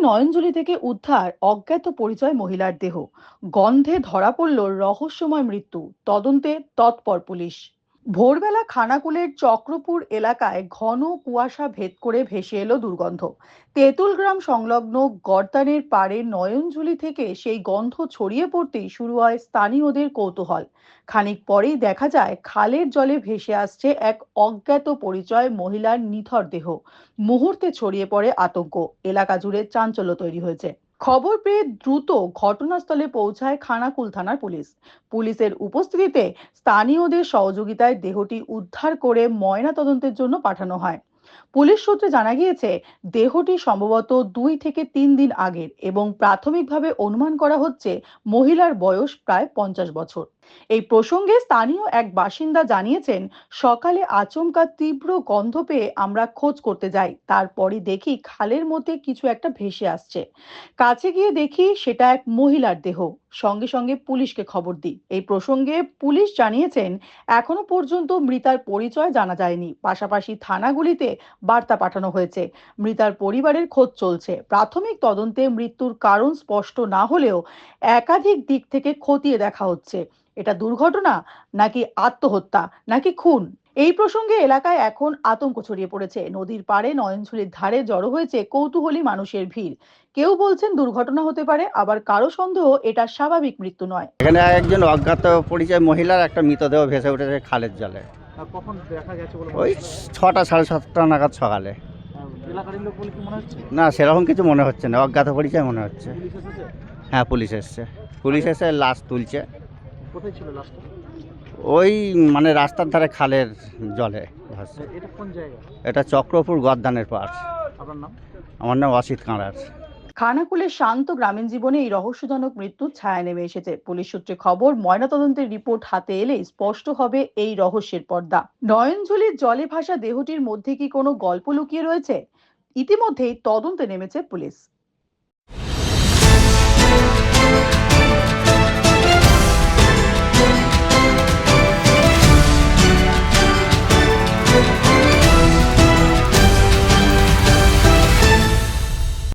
নয়নজুলি থেকে উদ্ধার অজ্ঞাত পরিচয় মহিলার দেহ। গন্ধে ধরা পড়ল রহস্যময় মৃত্যু। তদন্তে তৎপর পুলিশ। ভোরবেলা খানাকুলের চক্রপুর এলাকায় ঘন কুয়াশা ভেদ করে ভেসে এলো দুর্গন্ধ। তেঁতুল গ্রাম সংলগ্ন গর্দানের পাড়ে নয়নঝুলি থেকে সেই গন্ধ ছড়িয়ে পড়তেই শুরু হয় স্থানীয়দের কৌতূহল। খানিক পরেই দেখা যায়, খালের জলে ভেসে আসছে এক অজ্ঞাত পরিচয় মহিলার নিথর দেহ। মুহূর্তে ছড়িয়ে পড়ে আতঙ্ক। এলাকা জুড়ে চাঞ্চল্য তৈরি হয়েছে। খবর পেয়ে দ্রুত ঘটনাস্থলে পৌঁছায় খানাকুল থানার পুলিশ। পুলিশের উপস্থিতিতে স্থানীয়দের সহযোগিতায় দেহটি উদ্ধার করে ময়না তদন্তের জন্য পাঠানো হয়। পুলিশ সূত্রে জানা গিয়েছে, দেহটি সম্ভবত দুই থেকে তিন দিন আগের এবং প্রাথমিকভাবে অনুমান করা হচ্ছে মহিলার বয়স প্রায় পঞ্চাশ বছর। এই প্রসঙ্গে স্থানীয় এক বাসিন্দা জানিয়েছেন, সকালে আচমকা তীব্র গন্ধ পেয়ে আমরা খোঁজ করতে যাই তারপরে দেখি খালের মধ্যে কিছু একটা ভেসে আসছে। কাছে গিয়ে দেখি সেটা এক মহিলার দেহ। সঙ্গে সঙ্গে পুলিশকে খবর দিই। এই প্রসঙ্গে পুলিশ জানিয়েছেন, এখনও পর্যন্ত মৃতার পরিচয় জানা যায়নি। পাশাপাশি থানাগুলিতে বার্তা পাঠানো হয়েছে। মৃতার পরিবারের খোঁজ চলছে। প্রাথমিক তদন্তে মৃত্যুর কারণ স্পষ্ট না হলেও একাধিক দিক থেকে খতিয়ে দেখা হচ্ছে। এটা দুর্ঘটনা নাকি আত্মহত্যা নাকি খুন? এই প্রসঙ্গে এলাকায় এখন আতঙ্ক ছড়িয়ে পড়েছে। নদীর পাড়ে নয়নঝুলির ধারে জড়ো হয়েছে কৌতূহলী মানুষের ভিড়। কেউ বলছেন দুর্ঘটনা হতে পারে আবার কারও সন্দেহ এটা স্বাভাবিক মৃত্যু নয়। এখানে একজন অজ্ঞাত পরিচয় মহিলার একটা মৃতদেহ ভেসে উঠেছে খালের জলে। কখন দেখা গেছে ওই ছটা সাড়ে সাতটা নাগাদ সকালে। আহ, এলাকার লোক বলে কি মনে হচ্ছে? না সেরকম কিছু মনে হচ্ছে না। অজ্ঞাত পরিচয় মনে হচ্ছে। হ্যাঁ পুলিশ এসছে। পুলিশ এসে লাশ তুলছে। কোথায় ছিল লাস্টটা ওই মানে রাস্তার ধারে খালের জলে ভাসছে এটা কোন জায়গা? এটা চক্রপুর গদ্দানের পাশ আপনার নাম? আমার নাম অসিত কাঁড়ার। খানাকুলের শান্ত গ্রামীণ জীবনে এই রহস্যজনক মৃত্যুর ছায়া নেমে এসেছে। পুলিশ সূত্রে খবর ময়নাতদন্তের রিপোর্ট হাতে এলেই স্পষ্ট হবে এই রহস্যের পর্দা। নয়নঝুলির জলে ভাসা দেহটির মধ্যে কি কোনো গল্প লুকিয়ে রয়েছে? ইতিমধ্যেই তদন্তে নেমেছে পুলিশ।